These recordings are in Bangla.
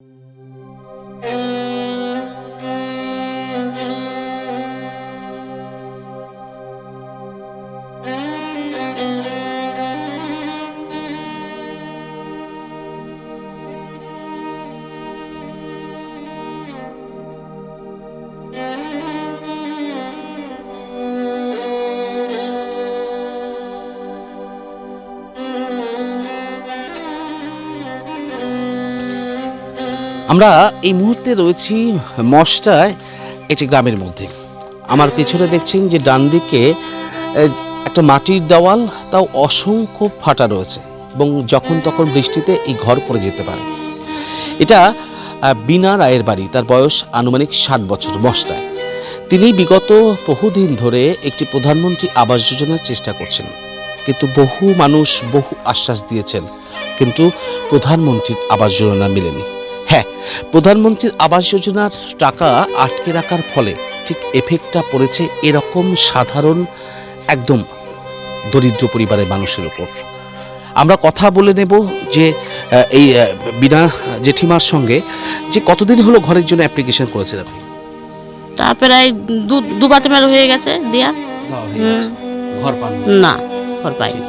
Música আমরা এই মুহূর্তে রয়েছি মশটায় একটি গ্রামের মধ্যে। আমার পেছনে দেখছেন যে ডান দিকে একটা মাটির দেওয়াল, তাও অসংখ্য ফাটা রয়েছে এবং যখন তখন বৃষ্টিতে এই ঘর পড়ে যেতে পারে। এটা বিনা রায়ের বাড়ি, তার বয়স আনুমানিক ষাট বছর মশটায়। তিনি বিগত বহুদিন ধরে একটি প্রধানমন্ত্রী আবাস যোজনার চেষ্টা করছেন। কিন্তু বহু মানুষ বহু আশ্বাস দিয়েছেন, কিন্তু প্রধানমন্ত্রীর আবাস যোজনা মেলেনি। হ্যাঁ প্রধানমন্ত্রীর আবাস যোজনার টাকা আটকে রাখার ফলে ঠিক এফেক্টটা পড়েছে এরকম সাধারণ একদম দরিদ্র পরিবারের মানুষের ওপর আমরা কথা বলে নেব যে এই বিনা জেঠিমার সঙ্গে যে কতদিন হলো ঘরের জন্য অ্যাপ্লিকেশন করেছেন আপনি? তা প্রায় দু দু হয়ে গেছে দিয়া। ঘর পান না ঘর পাইনি।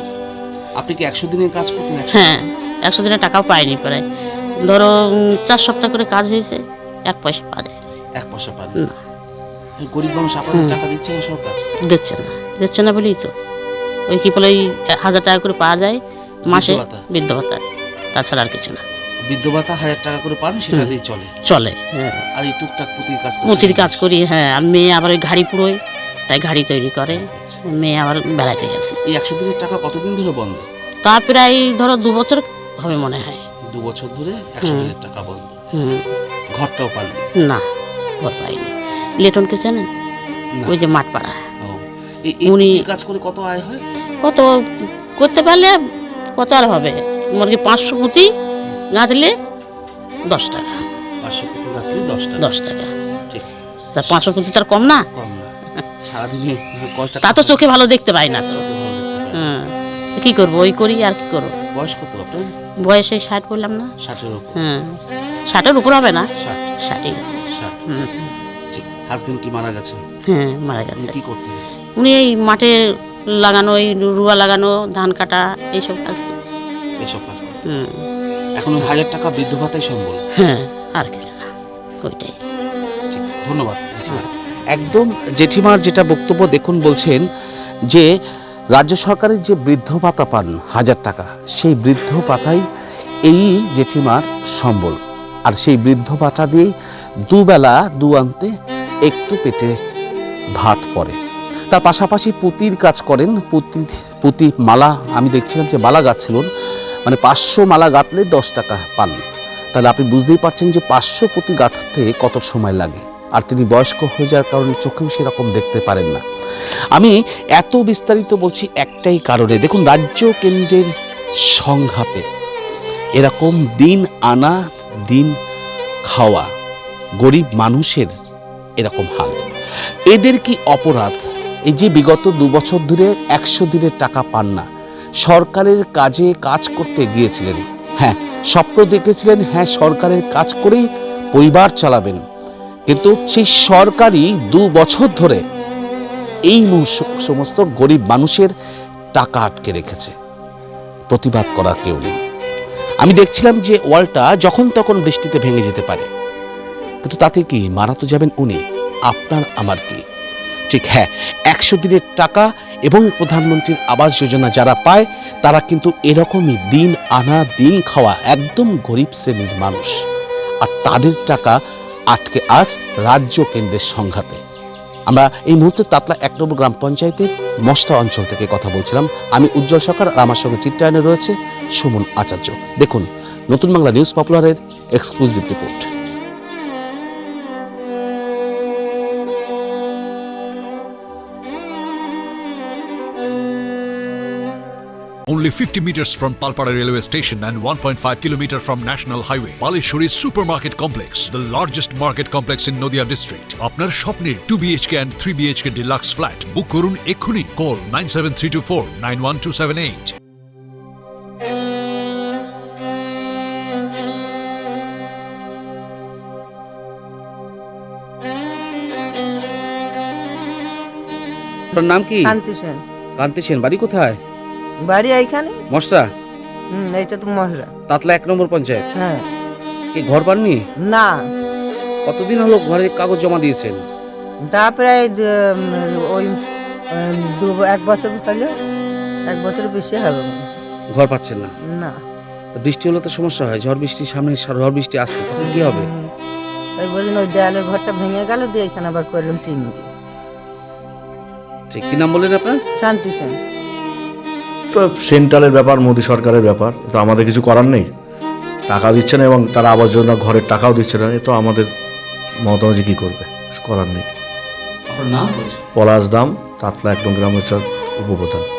আপনি কি একশো দিনের কাজ করতেন? হ্যাঁ একশো দিনের টাকাও পাইনি প্রায়। ধরো চার সপ্তাহ করে কাজ হয়েছে এক পয়সা পাওয়া যায়। এক পয়সা পান না। গরিব মানুষ আপনাদের টাকা দিচ্ছে না সরকার? দিচ্ছে না। দিচ্ছে না বলেই তো। ওই কি বলে হাজার টাকা করে পাওয়া যায় মাসে বৃদ্ধ ভাতা। তাছাড়া আর কিছু না। বৃদ্ধ ভাতা হাজার টাকা করে পান সেটা দিয়ে চলে। চলে। হ্যাঁ আর এই টুকটাক পুঁতির কাজ করছেন। কাজ করি হ্যাঁ আর মেয়ে আবার ওই ঘাড়ি পুরোয় তাই ঘাড়ি তৈরি করে। মেয়ে আবার বেড়াতে গেছে। এই একশো দিনের টাকা কতদিন ধরে বন্ধ? তা প্রায় ধরো দু বছর হবে মনে হয়। দু বছর ধরে একশো। দিনের টাকা বন্ধ। ঘরটাও পান না ঘর পাইনি। লেটনকে চেনেন। ওই যে মাঠপাড়া। উনি- কাজ করে কত আয় হয়? কত করতে পারলে কত আর হবে? মুরগি পাঁচশো পুঁতি গাঁথলে দশ টাকা। পাঁচশো কোটি রাত্রি দশ টাকা। দশ টাকা। ঠিক। তা পাঁচশো পুঁতি তার কম না? কম না। সারাদিনে তা তো চোখে ভালো দেখতে পাই না। তো হ্যাঁ কি করব? ওই করি আর কি করব? বয়স কত আপনার? বয়সে ষাট বললাম না? ষাটের উপর। হ্যাঁ। ষাটের উপর হবে না? ষাট। ষাট। ঠিক। হাজবেন্ড কি মারা গেছে? হ্যাঁ মারা গেছে। কি করতেন? উনি এই মাঠে লাগানো এই রুয়া লাগানো ধান কাটা এইসব কাজ। এসব কাজ হুম। এখন হাজার টাকা বৃদ্ধ ভাতাই সম্বল। হ্যাঁ আর কিছু না। ওইটাই। ধন্যবাদ। একদম জেঠিমার যেটা বক্তব্য দেখুন বলছেন যে রাজ্য সরকারের যে বৃদ্ধ ভাতা পান হাজার টাকা, সেই বৃদ্ধ ভাতাই এই জেঠিমার সম্বল। আর সেই বৃদ্ধ ভাতা দিয়েই দুবেলা দু আনতে একটু পেটে ভাত পড়ে। তার পাশাপাশি পুঁতির কাজ করেন, পুঁতি, পুতি মালা, আমি দেখছিলাম যে মালা গাচ্ছিলেন মানে পাঁচশো মালা গাঁথলে দশ টাকা পান। তাহলে আপনি বুঝতেই পারছেন যে পাঁচশো পুঁতি গাঁথতে কত সময় লাগে। আর তিনি বয়স্ক হয়ে যাওয়ার কারণে চোখেও সেরকম দেখতে পারেন না। আমি এত বিস্তারিত বলছি একটাই কারণে। দেখুন, রাজ্য কেন্দ্রের সংঘাতে এরকম দিন আনা, দিন খাওয়া, গরিব মানুষের এরকম হাল। এদের কি অপরাধ? এই যে বিগত দু বছর ধরে একশো দিনের টাকা পান না। সরকারের কাজে কাজ করতে গিয়েছিলেন। হ্যাঁ স্বপ্ন দেখেছিলেন হ্যাঁ সরকারের কাজ করেই পরিবার চালাবেন। কিন্তু সেই সরকারই দু বছর ধরে এই সমস্ত গরিব মানুষের টাকা আটকে রেখেছে। প্রতিবাদ করার কেউ নেই। আমি দেখছিলাম যে ওয়ালটা যখন তখন বৃষ্টিতে ভেঙে যেতে পারে। কিন্তু তাতে কি মারা তো যাবেন উনি? আপনার আমার কি? ঠিক হ্যাঁ একশো দিনের টাকা এবং প্রধানমন্ত্রীর আবাস যোজনা যারা পায়, তারা কিন্তু এরকমই দিন আনা দিন খাওয়া একদম গরিব শ্রেণির মানুষ। আর তাদের টাকা আটকে আজ রাজ্য কেন্দ্রের সংঘাতে। আমরা এই মুহূর্তে তাতলা এক নম্বর গ্রাম পঞ্চায়েতের মস্তা অঞ্চল থেকে কথা বলছিলাম। আমি উজ্জ্বল সরকার আর আমার সঙ্গে চিত্রায়নে রয়েছে সুমন আচার্য। দেখুন, নতুন Bangla news পপুলারের exclusive report only 50 meters from Palpada railway station and 1.5 kilometer from National Highway. Palishuri Supermarket Complex, the largest market complex in Nodia district. আপনার স্বপ্নের 2 BHK and 3 BHK deluxe flat বুক করুন এক্ষুনি কল 97324 91278আপনার নাম কি কান্তি সেন কান্তি সেন বাড়ি কোথায় বাড়ি এইখানে? মশরা? হুম এইটা তো মশলা তাতলা এক নম্বর পঞ্চায়েত? হ্যাঁ। কি ঘর পাননি? না। কতদিন হলো ঘরে কাগজ জমা দিয়েছেন? তা প্রায় ওই দু এক বছর হলো। এক বছর বেশি হবে। ঘর পাচ্ছেন না? না। বৃষ্টি হলে তো সমস্যা হয়। ঝড় বৃষ্টি সামনে ঝড় বৃষ্টি আসছে তখন কি হবে? তাই বললেন ওই দেয়ালের ঘরটা ভেঙে গেল দিয়ে এখানে আবার করলাম টিন দিয়ে ঠিক। কি নাম বললেন আপনার? শান্তি সেন। তো সেন্ট্রালের ব্যাপার মোদী সরকারের ব্যাপার তো আমাদের কিছু করার নেই। টাকা দিচ্ছে না এবং তারা আবাস যোজনা ঘরের টাকাও দিচ্ছে না এ তো আমাদের মতামত ব্যানার্জি কী করবে করার নেই। পলাশ দাম তাতলা একদম গ্রাম উপপ্রধান।